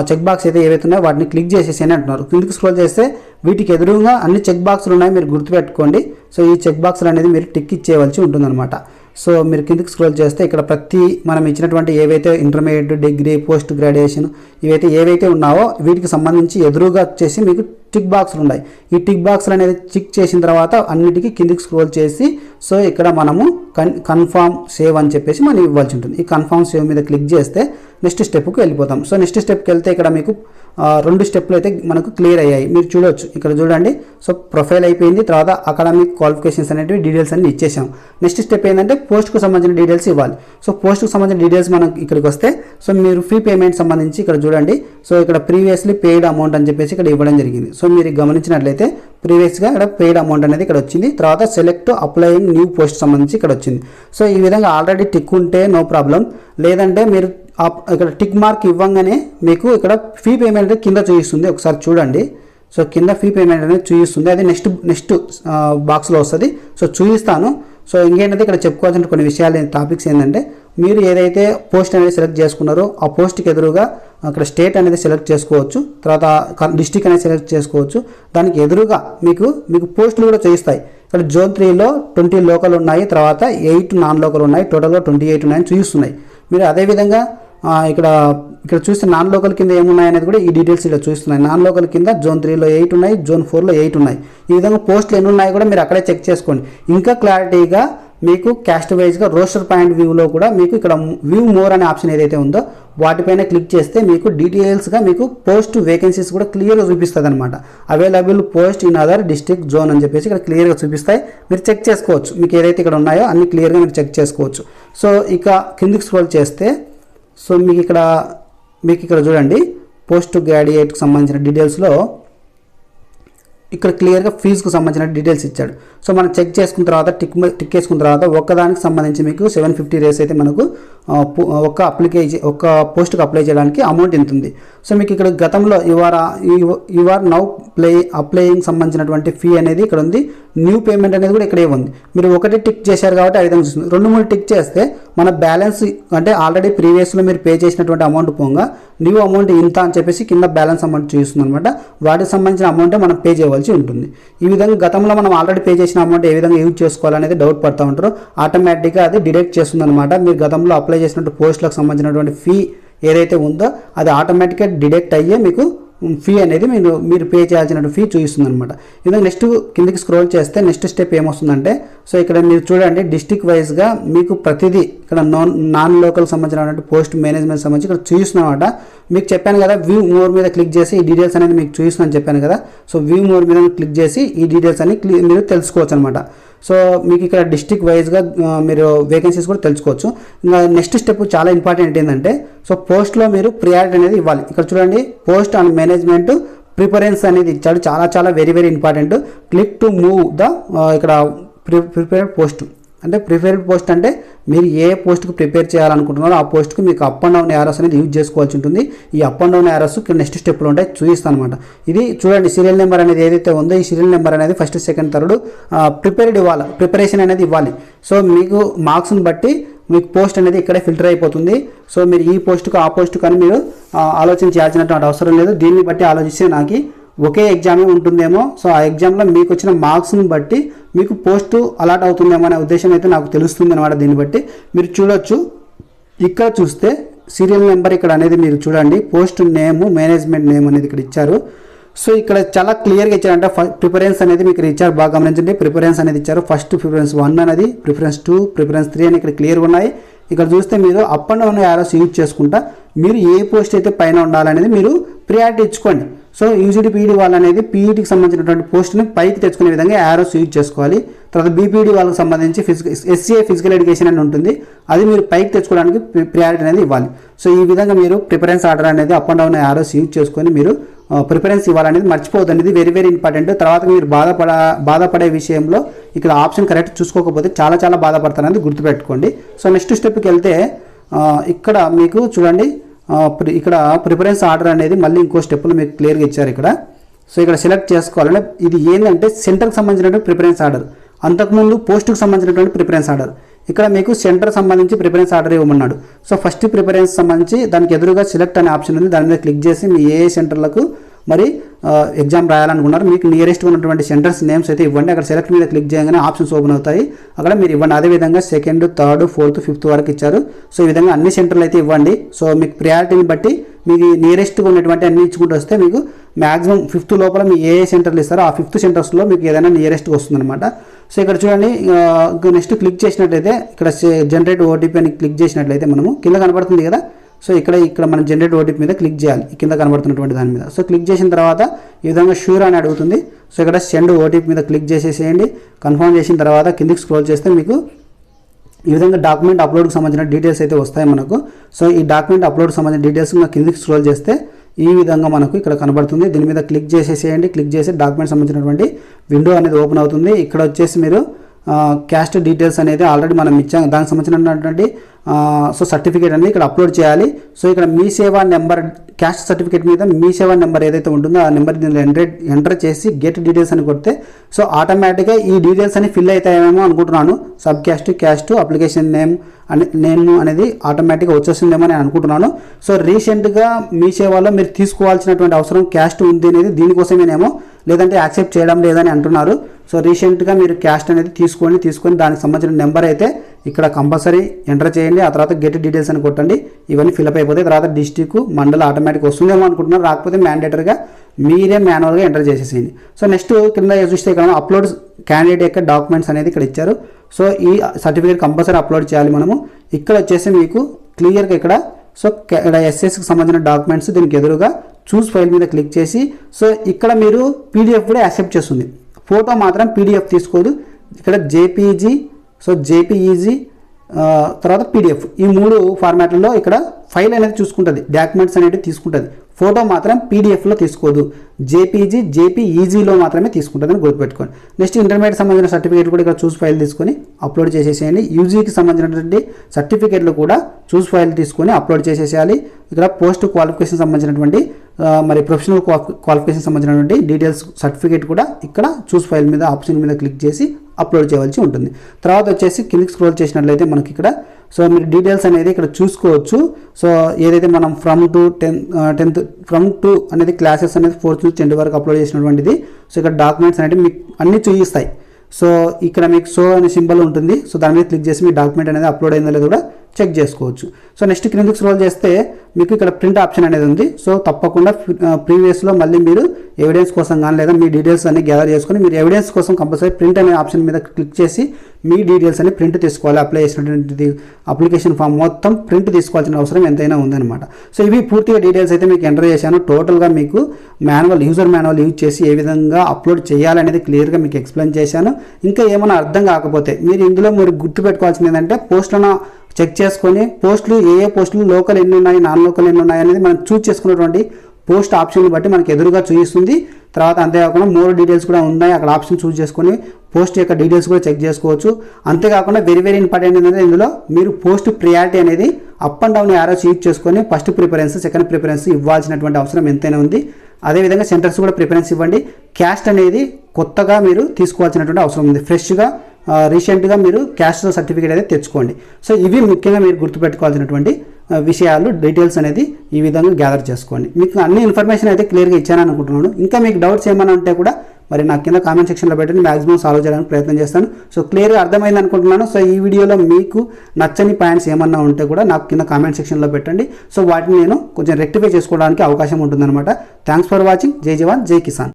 చెక్ బాక్స్ అయితే ఏవైతే ఉన్నాయో వాటిని క్లిక్ చేసేసి అని అంటున్నారు. క్లిక్ స్క్రోల్ చేస్తే వీటికి ఎదురుగా అన్ని చెక్ బాక్సులు ఉన్నాయి మీరు గుర్తుపెట్టుకోండి. సో ఈ చెక్ బాక్సులు అనేది మీరు టిక్ ఇచ్చేయవలసి ఉంటుందన్నమాట. సో మీరు కిందకి స్క్రోల్ చేస్తే ఇక్కడ ప్రతి మనం ఇచ్చినటువంటి ఏవైతే ఇంటర్మీడియట్ డిగ్రీ పోస్ట్ గ్రాడ్యుయేషన్ ఇవైతే ఏవైతే ఉన్నావో వీటికి సంబంధించి ఎదురుగా వచ్చేసి మీకు టిక్ బాక్స్లు ఉన్నాయి. ఈ టిక్ బాక్స్లు అనేది టిక్ చేసిన తర్వాత అన్నిటికీ కిందికి స్క్రోల్ చేసి సో ఇక్కడ మనము కన్ కన్ఫామ్ సేవ్ అని చెప్పేసి మనం ఇవ్వాల్సి ఉంటుంది. ఈ కన్ఫామ్ సేవ్ మీద క్లిక్ చేస్తే నెక్స్ట్ స్టెప్కి వెళ్ళిపోతాం. సో నెక్స్ట్ స్టెప్కి వెళ్తే ఇక్కడ మీకు రెండు స్టెప్లు అయితే మనకు క్లియర్ అయ్యాయి. మీరు చూడవచ్చు ఇక్కడ చూడండి. సో ప్రొఫైల్ అయిపోయింది. తర్వాత అకాడమిక్ క్వాలిఫికేషన్స్ అనేటివి డీటెయిల్స్ అన్ని ఇచ్చేసాం. నెక్స్ట్ స్టెప్ ఏంటంటే పోస్ట్కు సంబంధించిన డీటెయిల్స్ ఇవ్వాలి. సో పోస్ట్కు సంబంధించిన డీటెయిల్స్ మనం ఇక్కడికి వస్తే సో మీరు ఫ్రీ పేమెంట్ సంబంధించి ఇక్కడ చూడండి. సో ఇక్కడ ప్రీవియస్లీ పెయిడ్ అమౌంట్ అని చెప్పేసి ఇక్కడ ఇవ్వడం జరిగింది. సో మీరు గమనించినట్లయితే ప్రీవియస్గా ఇక్కడ పెయిడ్ అమౌంట్ అనేది ఇక్కడ వచ్చింది. తర్వాత సెలెక్ట్ అప్లయింగ్ న్యూ పోస్ట్ సంబంధించి ఇక్కడ వచ్చింది. సో ఈ విధంగా ఆల్రెడీ టిక్ ఉంటే నో ప్రాబ్లం లేదంటే మీరు ఇక్కడ టిక్ మార్క్ ఇవ్వంగానే మీకు ఇక్కడ ఫీ పేమెంట్ కింద చూపిస్తుంది. ఒకసారి చూడండి. సో కింద ఫీ పేమెంట్ అనేది చూపిస్తుంది. అది నెక్స్ట్ నెక్స్ట్ బాక్స్లో వస్తుంది. సో చూపిస్తాను. సో ఇంకేంటంటే ఇక్కడ చెప్పుకోవాల్సిన కొన్ని విషయాలు టాపిక్స్ ఏంటంటే మీరు ఏదైతే పోస్ట్ అనేది సెలెక్ట్ చేసుకున్నారో ఆ పోస్ట్కి ఎదురుగా అక్కడ స్టేట్ అనేది సెలెక్ట్ చేసుకోవచ్చు. తర్వాత డిస్టిక్ అనేది సెలెక్ట్ చేసుకోవచ్చు. దానికి ఎదురుగా మీకు మీకు పోస్టులు కూడా చూపిస్తాయి. ఇక్కడ జోన్ త్రీలో ట్వంటీ లోకల్ ఉన్నాయి. తర్వాత ఎయిట్ నాన్ లోకల్ ఉన్నాయి. టోటల్గా ట్వంటీ ఎయిట్ ఉన్నాయని చూపిస్తున్నాయి. మీరు అదేవిధంగా ఇక్కడ ఇక్కడ చూస్తే నాన్ లోకల్ కింద ఏమున్నాయి అనేది కూడా ఈ డీటెయిల్స్ ఇలా చూస్తున్నాయి. నాన్ లోకల్ కింద జోన్ త్రీలో ఎయిట్ ఉన్నాయి జోన్ ఫోర్లో ఎయిట్ ఉన్నాయి. ఈ విధంగా పోస్టులు ఎన్ని ఉన్నాయి కూడా మీరు అక్కడే చెక్ చేసుకోండి. ఇంకా క్లారిటీగా మీకు క్యాస్ట్ వైజ్గా రోస్టర్ పాయింట్ వ్యూలో కూడా మీకు ఇక్కడ వ్యూ మోర్ అనే ఆప్షన్ ఏదైతే ఉందో వాటిపైన క్లిక్ చేస్తే మీకు డీటెయిల్స్గా మీకు పోస్ట్ వేకెన్సీస్ కూడా క్లియర్గా చూపిస్తుంది అనమాట available post in other district zone అని చెప్పేసి ఇక్కడ క్లియర్గా చూపిస్తాయి. మీరు చెక్ చేసుకోవచ్చు. మీకు ఏదైతే ఇక్కడ ఉన్నాయో అన్ని క్లియర్గా మీరు చెక్ చేసుకోవచ్చు. సో ఇక కిందికి స్క్రోల్ చేస్తే సో మీకు ఇక్కడ మీకు ఇక్కడ చూడండి పోస్ట్ గ్రాడ్యుయేట్కి సంబంధించిన డీటెయిల్స్లో ఇక్కడ క్లియర్గా ఫీజుకు సంబంధించిన డీటెయిల్స్ ఇచ్చాడు. సో మనం చెక్ చేసుకున్న తర్వాత టిక్ టిక్ వేసుకున్న తర్వాత ఒక్కదానికి సంబంధించి మీకు సెవెన్ ఫిఫ్టీ రేస్ అయితే మనకు ఒక ఒక్క అప్లికేషన్ ఒక్క పోస్ట్కి అప్లై చేయడానికి అమౌంట్ ఎంత ఉంది. సో మీకు ఇక్కడ గతంలో your are now play applying సంబంధించినటువంటి ఫీ అనేది ఇక్కడ ఉంది న్యూ పేమెంట్ అనేది కూడా ఇక్కడే ఉంది. మీరు ఒకటి టిక్ చేశారు కాబట్టి ఐదు విధంగా చూస్తుంది. రెండు మూడు టిక్ చేస్తే మన బ్యాలెన్స్ అంటే ఆల్రెడీ ప్రీవియస్లో మీరు పే చేసినటువంటి అమౌంట్ పోగా న్యూ అమౌంట్ ఇంత అని చెప్పేసి కింద బ్యాలెన్స్ అమౌంట్ చూస్తుంది అనమాట వాటికి సంబంధించిన అమౌంట్ మనం పే చేయవలసి ఉంటుంది. ఈ విధంగా గతంలో మనం ఆల్రెడీ పే చేసిన అమౌంట్ ఏ విధంగా యూజ్ చేసుకోవాలనేది డౌట్ పడుతూ ఉంటారు. ఆటోమేటిక్గా అది డిడెక్ట్ చేస్తుంది అనమాట మీరు గతంలో అప్లై చేసినట్టు పోస్టులకు సంబంధించినటువంటి ఫీ ఏదైతే ఉందో అది ఆటోమేటిక్గా డిడెక్ట్ అయ్యే మీకు ఫీ అనేది మీరు మీరు పే చేయాల్సిన ఫీ చూపిస్తుంది అనమాట ఇది నెక్స్ట్ కిందకి స్క్రోల్ చేస్తే నెక్స్ట్ స్టెప్ ఏమొస్తుందంటే సో ఇక్కడ మీరు చూడండి డిస్టిక్ వైజ్గా మీకు ప్రతిదీ ఇక్కడ నాన్ నాన్ లోకల్ సంబంధించినటువంటి పోస్ట్ మేనేజ్మెంట్ సంబంధించి ఇక్కడ చూపిస్తున్నమాట. మీకు చెప్పాను కదా వ్యూ మోర్ మీద క్లిక్ చేసి ఈ డీటెయిల్స్ అనేది మీకు చూపిస్తున్నాను చెప్పాను కదా సో వ్యూ మోర్ మీద క్లిక్ చేసి ఈ డీటెయిల్స్ అన్ని క్లి- మీరు తెలుసుకోవచ్చు అనమాట సో మీకు ఇక్కడ డిస్టిక్ వైజ్గా మీరు వేకెన్సీస్ కూడా తెలుసుకోవచ్చు. ఇంకా నెక్స్ట్ స్టెప్ చాలా ఇంపార్టెంట్ ఏంటంటే సో పోస్ట్లో మీరు ప్రియారిటీ అనేది ఇవ్వాలి. ఇక్కడ చూడండి పోస్ట్ అండ్ మేనేజ్మెంట్ ప్రిఫరెన్స్ అనేది ఇచ్చాడు. చాలా చాలా very very important click to move the ఇక్కడ ప్రి ప్రిపేర్డ్ పోస్ట్ అంటే ప్రిపేర్డ్ పోస్ట్ అంటే మీరు ఏ పోస్ట్కి ప్రిపేర్ చేయాలనుకుంటున్నారో ఆ పోస్ట్కి మీకు అప్ అండ్ డౌన్ యారస్ అనేది యూజ్ చేసుకోవాల్సి ఉంటుంది. ఈ up and down arrows next స్టెప్లో ఉంటాయి. చూపిస్తాను అనమాట ఇది చూడండి సీరియల్ నెంబర్ అనేది ఏదైతే ఉందో ఈ సీరియల్ నెంబర్ అనేది ఫస్ట్ సెకండ్ థర్డ్ ప్రిపేర్డ్ ఇవ్వాలి ప్రిపరేషన్ అనేది ఇవ్వాలి. సో మీకు మార్క్స్ని బట్టి మీకు పోస్ట్ అనేది ఇక్కడే ఫిల్టర్ అయిపోతుంది. సో మీరు ఈ పోస్ట్కు ఆ పోస్ట్కు అని మీరు ఆలోచించాల్సినటువంటి ఆలోచన చేయాల్సినటువంటి అవసరం లేదు. దీన్ని బట్టి ఆలోచిస్తే నాకు ఒకే ఎగ్జామే ఉంటుందేమో. సో ఆ ఎగ్జామ్లో మీకు వచ్చిన మార్క్స్ని బట్టి మీకు పోస్ట్ అలాట్ అవుతుందేమో అనే ఉద్దేశం అయితే నాకు తెలుస్తుంది అనమాట దీన్ని బట్టి. మీరు చూడొచ్చు. ఇక్కడ చూస్తే సీరియల్ నెంబర్ ఇక్కడ అనేది మీరు చూడండి. పోస్ట్ నేమ్ మేనేజ్మెంట్ నేమ్ అనేది ఇక్కడ ఇచ్చారు. సో ఇక్కడ చాలా క్లియర్గా ఇచ్చారంటే. ప్రిఫరెన్స్ అనేది మీకు ఇచ్చారు. బాగా గమనించండి. ప్రిఫరెన్స్ అనేది ఇచ్చారు. ఫస్ట్ ప్రిఫరెన్స్ వన్ అనేది ప్రిఫరెన్స్ టూ ప్రిఫరెన్స్ త్రీ అని ఇక్కడ క్లియర్గా ఉన్నాయి. ఇక్కడ చూస్తే మీరు up and down arrows use చేసుకుంటా మీరు ఏ పోస్ట్ అయితే పైన ఉండాలనేది మీరు ప్రియారిటీ ఇచ్చుకోండి. సో యూజీడీ పీఈడి వాళ్ళు అనేది పీఈటీకి సంబంధించినటువంటి పోస్ట్ని పైకి తెచ్చుకునే విధంగా యారోస్ యూజ్ చేసుకోవాలి. తర్వాత బీపీడీ వాళ్ళకి సంబంధించి ఫిజికల్ ఎస్సీఐ ఫిజికల్ ఎడ్యుకేషన్ అని ఉంటుంది. అది మీరు పైకి తెచ్చుకోవడానికి ప్రియారిటీ అనేది ఇవ్వాలి. సో ఈ విధంగా మీరు ప్రిఫరెన్స్ ఆర్డర్ అనేది up and down arrows use చేసుకొని మీరు uh, ప్రిఫరెన్స్ ఇవ్వాలనేది మర్చిపోవద్దు అనేది వెరీ వెరీ ఇంపార్టెంట్ తర్వాత మీరు బాధపడ బాధపడే విషయంలో ఇక్కడ ఆప్షన్ కరెక్ట్ చూసుకోకపోతే చాలా చాలా బాధపడతారనేది గుర్తుపెట్టుకోండి. సో నెక్స్ట్ స్టెప్కి వెళ్తే ఇక్కడ మీకు చూడండి ఇక్కడ ప్రిఫరెన్స్ ఆర్డర్ అనేది మళ్ళీ ఇంకో స్టెప్లో మీకు క్లియర్గా ఇచ్చారు ఇక్కడ. సో ఇక్కడ సెలెక్ట్ చేసుకోవాలంటే ఇది ఏంటంటే సెంటర్కి సంబంధించినటువంటి ప్రిఫరెన్స్ ఆర్డర్ అంతకుముందు పోస్ట్కి సంబంధించినటువంటి ప్రిఫరెన్స్ ఆర్డర్ ఇక్కడ మీకు సెంటర్ సంబంధించి ప్రిఫరెన్స్ ఆర్డర్ ఇవ్వమన్నాడు. సో ఫస్ట్ ప్రిఫరెన్స్ సంబంధించి దానికి ఎదురుగా సెలెక్ట్ అనే ఆప్షన్ ఉంది. దాని మీద క్లిక్ చేసి మీ ఏ సెంటర్లకు మరి ఎగ్జామ్ రాయాలనుకున్నారు. మీకు నియరెస్ట్ ఉన్నటువంటి సెంటర్స్ నేమ్స్ అయితే ఇవ్వండి. అక్కడ సెలెక్ట్ మీద క్లిక్ చేయగానే ఆప్షన్స్ ఓపెన్ అవుతాయి. అక్కడ మీరు ఇవ్వండి. అదేవిధంగా సెకండ్ థర్డ్ ఫోర్త్ ఫిఫ్త్ వరకు ఇచ్చారు. సో ఈ విధంగా అన్ని సెంటర్లు అయితే ఇవ్వండి. సో మీకు ప్రయారిటీని బట్టి మీకు నియరెస్ట్గా ఉన్నటువంటి అన్ని ఇచ్చుకుంటూ వస్తే మీకు మాక్సిమం ఫిఫ్త్ లోపల మీ ఏ ఏ సెంటర్లు ఇస్తారో ఆ ఫిఫ్త్ సెంటర్స్లో మీకు ఏదైనా నియరెస్ట్గా వస్తుందన్నమాట. సో ఇక్కడ చూడండి నెక్స్ట్ క్లిక్ చేసినట్లయితే ఇక్కడ జనరేట్ ఓటీపీ అని క్లిక్ చేసినట్లయితే మనము కింద కనబడుతుంది కదా. సో ఇక్కడ ఇక్కడ మనం జనరేట్ ఓటీపీ మీద క్లిక్ చేయాలి. కింద కనబడుతున్నటువంటి దాని మీద. సో క్లిక్ చేసిన తర్వాత ఈ విధంగా షూర్ అని అడుగుతుంది. సో ఇక్కడ సెండ్ ఓటీపీ మీద క్లిక్ చేసేసేయండి. కన్ఫర్మ్ చేసిన తర్వాత కిందికి స్క్రోల్ చేస్తే మీకు ఈ విధంగా డాక్యుమెంట్ అప్లోడ్కి సంబంధించిన డీటెయిల్స్ అయితే వస్తాయి మనకు. సో ఈ డాక్యుమెంట్ అప్లోడ్కి సంబంధించిన డీటెయిల్స్ మనం కిందికి స్క్రోల్ చేస్తే ఈ విధంగా మనకు ఇక్కడ కనబడుతుంది. దీని మీద క్లిక్ చేసేసేయండి. క్లిక్ చేసి డాక్యుమెంట్ సంబంధించినటువంటి విండో అనేది ఓపెన్ అవుతుంది. ఇక్కడ వచ్చేసి మీరు క్యాస్ట్ డీటెయిల్స్ అనేది ఆల్రెడీ మనం ఇచ్చాం. దానికి సంబంధించినటువంటి సో సర్టిఫికేట్ అనేది ఇక్కడ అప్లోడ్ చేయాలి. సో ఇక్కడ మీ సేవా నెంబర్ క్యాస్ట్ సర్టిఫికేట్ మీద మీ సేవా నెంబర్ ఏదైతే ఉంటుందో ఆ నెంబర్ దీనిలో ఎంటర్ ఎంటర్ చేసి గెట్ డీటెయిల్స్ అని కొడితే సో ఆటోమేటిక్గా ఈ డీటెయిల్స్ అని ఫిల్ అవుతాయేమో అనుకుంటున్నాను. Sub caste caste application name అనే నేమ్ అనేది ఆటోమేటిక్గా వచ్చేస్తుందేమో నేను అనుకుంటున్నాను. సో రీసెంట్గా మీ సేవలో మీరు తీసుకోవాల్సినటువంటి అవసరం క్యాస్ట్ ఉంది అనేది దీనికోసమేనేమో లేదంటే యాక్సెప్ట్ చేయడం లేదని అంటున్నారు. సో రీసెంట్గా మీరు క్యాస్ట్ అనేది తీసుకోండి తీసుకొని దానికి సంబంధించిన నెంబర్ అయితే ఇక్కడ కంపల్సరీ ఎంటర్ చేయండి. ఆ తర్వాత గెట్ డీటెయిల్స్ అని కొట్టండి. ఇవన్నీ ఫిలప్ అయిపోతాయి తర్వాత డిస్టిక్ మండల ఆటోమేటిక్ వస్తుందేమో అనుకుంటున్నారు. రాకపోతే మ్యాండేటరీగా మీరే మాన్యువల్గా ఎంటర్ చేసేసేయండి. సో నెక్స్ట్ కింద చూస్తే ఇక్కడ అప్లోడ్ క్యాండిడేట్ యొక్క డాక్యుమెంట్స్ అనేది ఇక్కడ ఇచ్చారు. సో ఈ సర్టిఫికేట్ కంపల్సరీ అప్లోడ్ చేయాలి మనము. ఇక్కడ వచ్చేసి మీకు క్లియర్గా ఇక్కడ సో ఇక్కడ ఎస్ఎస్కి సంబంధించిన డాక్యుమెంట్స్ దీనికి ఎదురుగా చూస్ ఫైల్ మీద క్లిక్ చేసి సో ఇక్కడ మీరు పీడిఎఫ్ కూడా యాక్సెప్ట్ చేస్తుంది. ఫోటో మాత్రం పీడిఎఫ్ తీసుకోదు. ఇక్కడ జేపీజీ సో జేపీఈజీ తర్వాత పీడిఎఫ్. ఈ మూడు ఫార్మాట్లలో ఇక్కడ ఫైల్ అనేది చూసుకుంటుంది. డాక్యుమెంట్స్ అనేవి తీసుకుంటుంది. ఫోటో మాత్రం పీడిఎఫ్లో తీసుకోదు. జేపీజీ జేపీఈజీలో మాత్రమే తీసుకుంటుందని గుర్తుపెట్టుకోండి. నెక్స్ట్ ఇంటర్మీడియట్ సంబంధించిన సర్టిఫికేట్ కూడా ఇక్కడ చూస్ ఫైల్ తీసుకొని అప్లోడ్ చేసేసేయండి. యూజీకి సంబంధించినటువంటి సర్టిఫికేట్లు కూడా చూస్ ఫైల్ తీసుకొని అప్లోడ్ చేసేసేయాలి. ఇక్కడ పోస్ట్ క్వాలిఫికేషన్ సంబంధించినటువంటి మరి ప్రొఫెషనల్ క్వాలిఫికేషన్ సంబంధించినటువంటి డీటెయిల్స్ సర్టిఫికేట్ కూడా ఇక్కడ చూస్ ఫైల్ మీద ఆప్షన్ మీద క్లిక్ చేసి అప్లోడ్ చేయవలసి ఉంటుంది. తర్వాత వచ్చేసి కిందికి స్క్రోల్ చేసినట్లయితే మనకి ఇక్కడ సో మీరు డీటెయిల్స్ అనేది ఇక్కడ చూసుకోవచ్చు. సో ఏదైతే మనం from to ten tenth from to అనేది క్లాసెస్ అనేది ఫోర్త్ నుంచి టెన్త్ వరకు అప్లోడ్ చేసినటువంటిది సో ఇక్కడ డాక్యుమెంట్స్ అనేవి మీకు అన్ని చూపిస్తాయి. సో ఇక్కడ మీకు షో అనే సింబల్ ఉంటుంది. సో దాని మీద క్లిక్ చేసి మీ డాక్యుమెంట్ అనేది అప్లోడ్ అయిందో లేదో కూడా చెక్ చేసుకోవచ్చు. సో నెక్స్ట్ క్రిందికి స్క్రోల్ చేస్తే మీకు ఇక్కడ ప్రింట్ ఆప్షన్ అనేది ఉంది. సో తప్పకుండా ప్రీవియస్లో మళ్ళీ మీరు ఎవిడెన్స్ కోసం కానీ లేదా మీ డీటెయిల్స్ అన్ని గ్యాదర్ చేసుకొని మీరు ఎవిడెన్స్ కోసం కంపల్సరీ ప్రింట్ అనే ఆప్షన్ మీద క్లిక్ చేసి మీ డీటెయిల్స్ అన్ని ప్రింట్ తీసుకోవాలి. అప్లై చేసినటువంటి అప్లికేషన్ ఫామ్ మొత్తం ప్రింట్ తీసుకోవాల్సిన అవసరం ఎంతైనా ఉందన్నమాట. సో ఇవి పూర్తిగా డీటెయిల్స్ అయితే మీకు ఎంటర్ చేశాను. టోటల్గా మీకు మాన్యువల్ యూజర్ మాన్యువల్ యూజ్ చేసి ఏ విధంగా అప్లోడ్ చేయాలనేది క్లియర్గా మీకు ఎక్స్ప్లెయిన్ చేశాను. ఇంకా ఏమైనా అర్థం కాకపోతే మీరు ఇందులో మీరు గుర్తుపెట్టుకోవాల్సింది ఏంటంటే పోస్టులను చెక్ చేసుకొని పోస్టులు ఏ ఏ పోస్టులు లోకల్ ఎన్ని ఉన్నాయి నాన్ లోకల్ ఎన్ని ఉన్నాయి అనేది మనం చూస్ చేసుకున్నటువంటి పోస్ట్ ఆప్షన్ని బట్టి మనకి ఎదురుగా చూపిస్తుంది. తర్వాత అంతేకాకుండా మోర్ డీటెయిల్స్ కూడా ఉన్నాయి. అక్కడ ఆప్షన్ చూస్ చేసుకొని పోస్ట్ యొక్క డీటెయిల్స్ కూడా చెక్ చేసుకోవచ్చు. అంతేకాకుండా వెరీ వెరీ ఇంపార్టెంట్ ఏంటంటే ఇందులో మీరు పోస్ట్ ప్రియారిటీ అనేది up and down arrows use చేసుకొని ఫస్ట్ ప్రిఫరెన్స్ సెకండ్ ప్రిఫరెన్స్ ఇవ్వాల్సినటువంటి అవసరం ఎంతైనా ఉంది. అదేవిధంగా సెంటర్స్ కూడా ప్రిఫరెన్స్ ఇవ్వండి. క్యాస్ట్ అనేది కొత్తగా మీరు తీసుకోవాల్సినటువంటి అవసరం ఉంది. ఫ్రెష్గా రీసెంట్గా మీరు క్యాస్ట్ సర్టిఫికేట్ అయితే తెచ్చుకోండి. సో ఇవి ముఖ్యంగా మీరు గుర్తుపెట్టుకోవాల్సినటువంటి విషయాలు డీటెయిల్స్ అనేది ఈ విధంగా గ్యాదర్ చేసుకోండి. మీకు అన్ని ఇన్ఫర్మేషన్ అయితే క్లియర్గా ఇచ్చాను అనుకుంటున్నాను ఇంకా మీకు డౌట్స్ ఏమైనా ఉంటే కూడా మరి నాకు కింద కామెంట్ సెక్షన్లో పెట్టండి. మాక్సిమం సాల్వ్ చేయడానికి ప్రయత్నం చేస్తాను. సో క్లియర్గా అర్థమైంది అనుకుంటున్నాను. సో ఈ వీడియోలో మీకు నచ్చని పాయింట్స్ ఏమన్నా ఉంటే కూడా నాకు కింద కామెంట్ సెక్షన్లో పెట్టండి. సో వాటిని నేను కొంచెం రెక్టిఫై చేసుకోవడానికి అవకాశం ఉంటుందన్నమాట. థ్యాంక్స్ ఫర్ వాచింగ్ జై జవాన్ జై కిసాన్